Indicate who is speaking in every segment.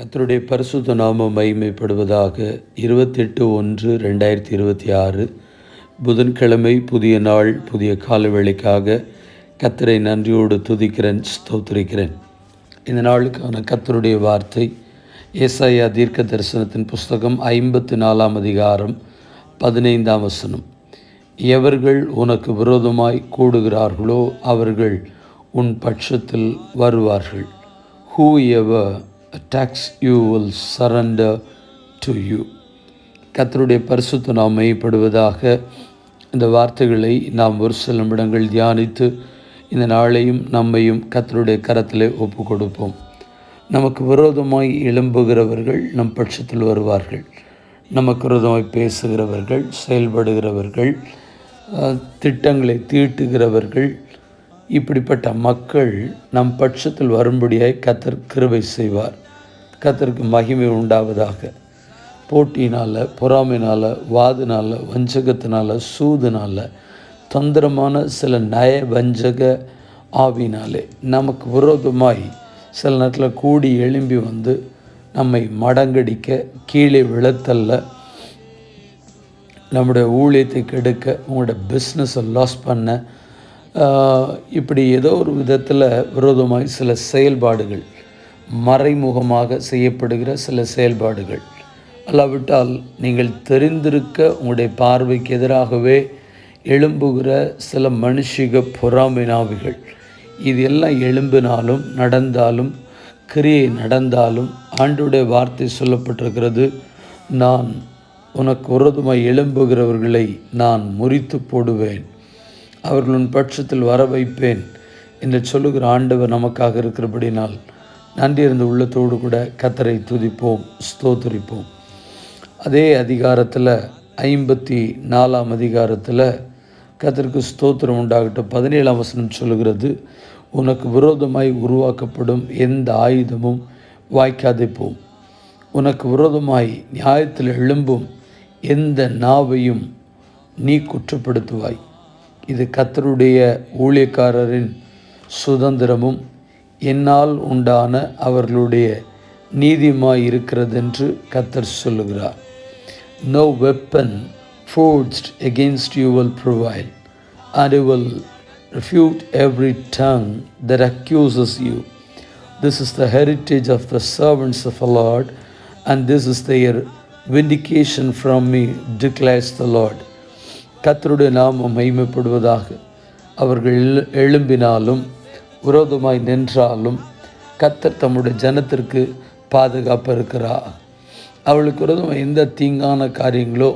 Speaker 1: கத்தருடைய பரிசுத்த நாமம் மகிமைப்படுவதாக இருபத்தெட்டு ஒன்று ரெண்டாயிரத்தி இருபத்தி ஆறு. புதன்கிழமை புதிய நாள் புதிய காலவேளைக்காக கத்தரை நன்றியோடு துதிக்கிறேன் ஸ்தோத்திரிக்கிறேன். இந்த நாளுக்கான கத்தருடைய வார்த்தை ஏசாயா தீர்க்க தரிசனத்தின் புஸ்தகம் ஐம்பத்தி நாலாம் அதிகாரம் பதினைந்தாம் வசனம். எவர்கள் உனக்கு விரோதமாய் கூடுகிறார்களோ அவர்கள் உன் பட்சத்தில் வருவார்கள். Whoever attacks you will surrender to you. கத்தருடைய பரிசுத்த நாம் மெய்ப்படுவதாக இந்த வார்த்தைகளை நாம் ஒரு சில நிமிடங்கள் தியானித்து இந்த நாளையும் நம்மையும் கத்தருடைய கரத்திலே ஒப்பு கொடுப்போம் நமக்கு விரோதமாய் எழும்புகிறவர்கள் நம் பட்சத்தில் வருவார்கள். நமக்கு விரோதமாய் பேசுகிறவர்கள் செயல்படுகிறவர்கள் திட்டங்களை தீட்டுகிறவர்கள் இப்படிப்பட்ட மக்கள் நம் பட்சத்தில் வரும்படியாய் கத்தர் கிருபை செய்வார். கத்திற்கு மகிமை உண்டாவதாக. போட்டியினால் பொறாமைனால் வாதினால் வஞ்சகத்தினால் சூதுனால் தந்திரமான சில நய வஞ்சக ஆவினாலே நமக்கு விரோதமாய் சில நேரத்தில் கூடி எழும்பி வந்து நம்மை மடங்கடிக்க கீழே விழத்தல்ல. நம்முடைய ஊழியத்தை கெடுக்க உங்களோட பிஸ்னஸை லாஸ் பண்ண இப்படி ஏதோ ஒரு விதத்தில் விரோதமாய் சில செயல்பாடுகள் மறைமுகமாக செய்யப்படுகிற சில செயல்பாடுகள். அல்லாவிட்டால் நீங்கள் தெரிந்திருக்க உங்களுடைய பார்வைக்கு எதிராகவே எழும்புகிற சில மனுஷிக பொறாமைனாவிகள். இது எல்லாம் எழும்பினாலும் நடந்தாலும் கிரியை நடந்தாலும் ஆண்டுடைய வார்த்தை சொல்லப்பட்டிருக்கிறது நான் உனக்கு உரதுமாய் எழும்புகிறவர்களை நான் முறித்து போடுவேன். அவர்கள் உன் பட்சத்தில் வர வைப்பேன் என்று சொல்லுகிற ஆண்டவர் நமக்காக இருக்கிறபடினால் நன்றி இருந்த உள்ளத்தோடு கூட கத்தரை துதிப்போம் ஸ்தோத்தரிப்போம். அதே அதிகாரத்தில் ஐம்பத்தி நாலாம் அதிகாரத்தில் கத்தருக்கு ஸ்தோத்திரம் உண்டாகட்டும். பதினேழாம் வசனம் சொல்லுகிறது உனக்கு விரோதமாய் உருவாக்கப்படும் எந்த ஆயுதமும் வாய்க்காதே போம் உனக்கு விரோதமாய் நியாயத்தில் எழும்பும் எந்த நாவையும் நீ குற்றப்படுத்துவாய். இது கத்தருடைய ஊழியக்காரரின் சுதந்திரமும் என்னால் உண்டான அவர்களுடைய நீதியுமாய் இருக்கிறதென்று கத்தர் சொல்லுகிறார் No weapon forged against you will prevail, and you will refute every tongue that accuses you. This is the heritage of the servants of the Lord, and this is their vindication from me, declares the Lord. கத்தருடைய நாமம் மகிமைப்படுவதாக அவர்கள் எழு- எழும்பினாலும் விரோதமாய் நின்றாலும் கத்தர் தம்முடைய ஜனத்திற்கு பாதுகாப்பு இருக்கிறா அவளுக்கு விரோதமாக எந்த தீங்கான காரியங்களோ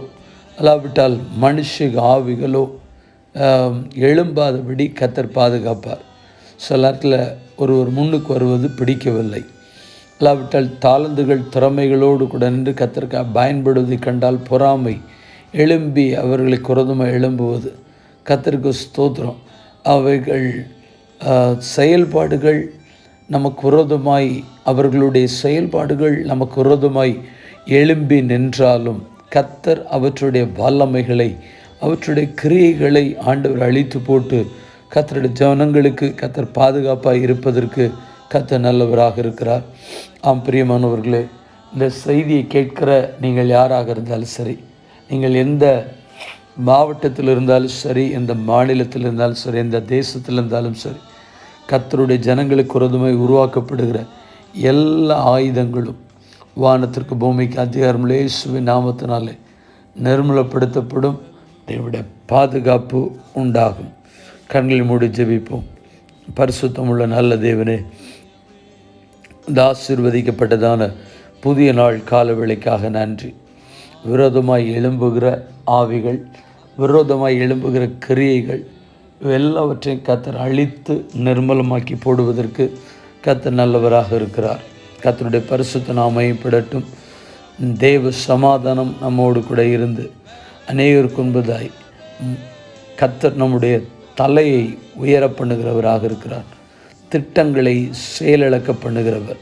Speaker 1: அல்லாவிட்டால் மனுஷக ஆவிகளோ எழும்பாதபடி கத்தர் பாதுகாப்பார். சில நேரத்தில் ஒருவர் முன்னுக்கு வருவது பிடிக்கவில்லை. அல்லாவிட்டால் தாளந்துகள் திறமைகளோடு கூட நின்று கத்தருக்கு பயன்படுவதை கண்டால் பொறாமை எழும்பி அவர்களை குரதமாக எழும்புவது கத்தருக்கு ஸ்தோத்திரம். அவைகள் செயல்பாடுகள் நமக்கு விரோதமாய் அவர்களுடைய செயல்பாடுகள் நமக்கு விரோதமாய் எழும்பி நின்றாலும் கத்தர் அவற்றுடைய வல்லமைகளை அவற்றுடைய கிரியைகளை ஆண்டவர் அழித்து போட்டு கத்தருடைய ஜனங்களுக்கு கத்தர் பாதுகாப்பாக இருப்பதற்கு கத்தர் நல்லவராக இருக்கிறார். ஆம் பிரியமானவர்களே இந்த செய்தியை கேட்கிற நீங்கள் யாராக இருந்தாலும் சரி நீங்கள் எந்த மாவட்டத்தில் இருந்தாலும் சரி எந்த மாநிலத்தில் இருந்தாலும் சரி எந்த தேசத்தில் இருந்தாலும் சரி கத்தருடைய ஜனங்களுக்கு உரதுமை உருவாக்கப்படுகிற எல்லா ஆயுதங்களும் வானத்திற்கு பூமிக்கு அதிகாரம் இயேசுவின் நாமத்தினாலே நிர்மலப்படுத்தப்படும். தேவனுடைய பாதுகாப்பு உண்டாகும். கண்களை மூடி ஜெபிப்போம். பரிசுத்தமுள்ள நல்ல தேவனே இந்த ஆசீர்வதிக்கப்பட்டதான புதிய நாள் காலவேளைக்காக நன்றி. விரோதமாய் எழும்புகிற ஆவிகள் விரோதமாக எழும்புகிற கிரியைகள் எல்லாவற்றையும் கத்தர் அழித்து நிர்மலமாக்கி போடுவதற்கு கத்தர் நல்லவராக இருக்கிறார். கத்தருடைய பரிசுத்த நாமைப்படட்டும் தேவ சமாதானம் நம்மோடு கூட இருந்து அநேகருக்குன்பதாய் கத்தர் நம்முடைய தலையை உயர பண்ணுகிறவராக இருக்கிறார். திட்டங்களை செயலிழக்க பண்ணுகிறவர்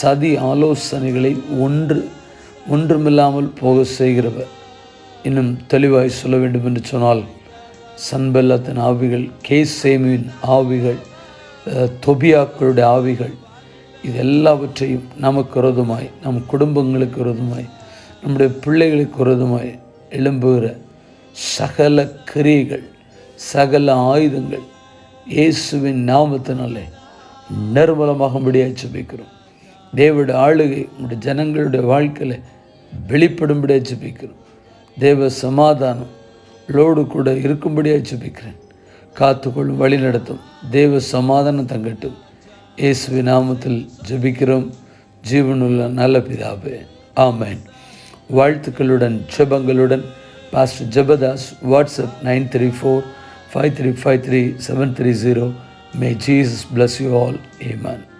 Speaker 1: சதி ஆலோசனைகளை ஒன்று ஒன்றுமில்லாமல் போக செய்கிறவர். இன்னும் தெளிவாய் சொல்ல வேண்டும் என்று சொன்னால் சன்பல்லத்தின் ஆவிகள் கேசேமின் ஆவிகள் தொபியாக்களுடைய ஆவிகள் இது எல்லாவற்றையும் நமக்கு விரோதமாய் நம் குடும்பங்களுக்கு விரோதமாய் நம்முடைய பிள்ளைகளுக்கு விரோதமாய் எழும்புகிற சகல கிரியைகள் சகல ஆயுதங்கள் இயேசுவின் நாமத்தினாலே நிர்மலமாகும்படியாக ஜெபிக்கிறோம். தேவோட ஆளுகை உங்களுடைய ஜனங்களுடைய வாழ்க்கையில் வெளிப்படும்படியாக ஜெபிக்கிறோம். தேவ சமாதானம் லோடு கூட இருக்கும்படியாக ஜெபிக்கிறேன். காத்துக்கொள்ளும் வழி நடத்தும். தேவ சமாதானம் தங்கட்டும். இயேசுவி நாமத்தில் ஜெபிக்கிறோம். ஜீவனுள்ள நல்ல பிதாபே ஆமேன். வாழ்த்துக்களுடன் ஜெபங்களுடன் pastor Jabadas WhatsApp nine three four five three five three seven three zero. May Jesus bless you all amen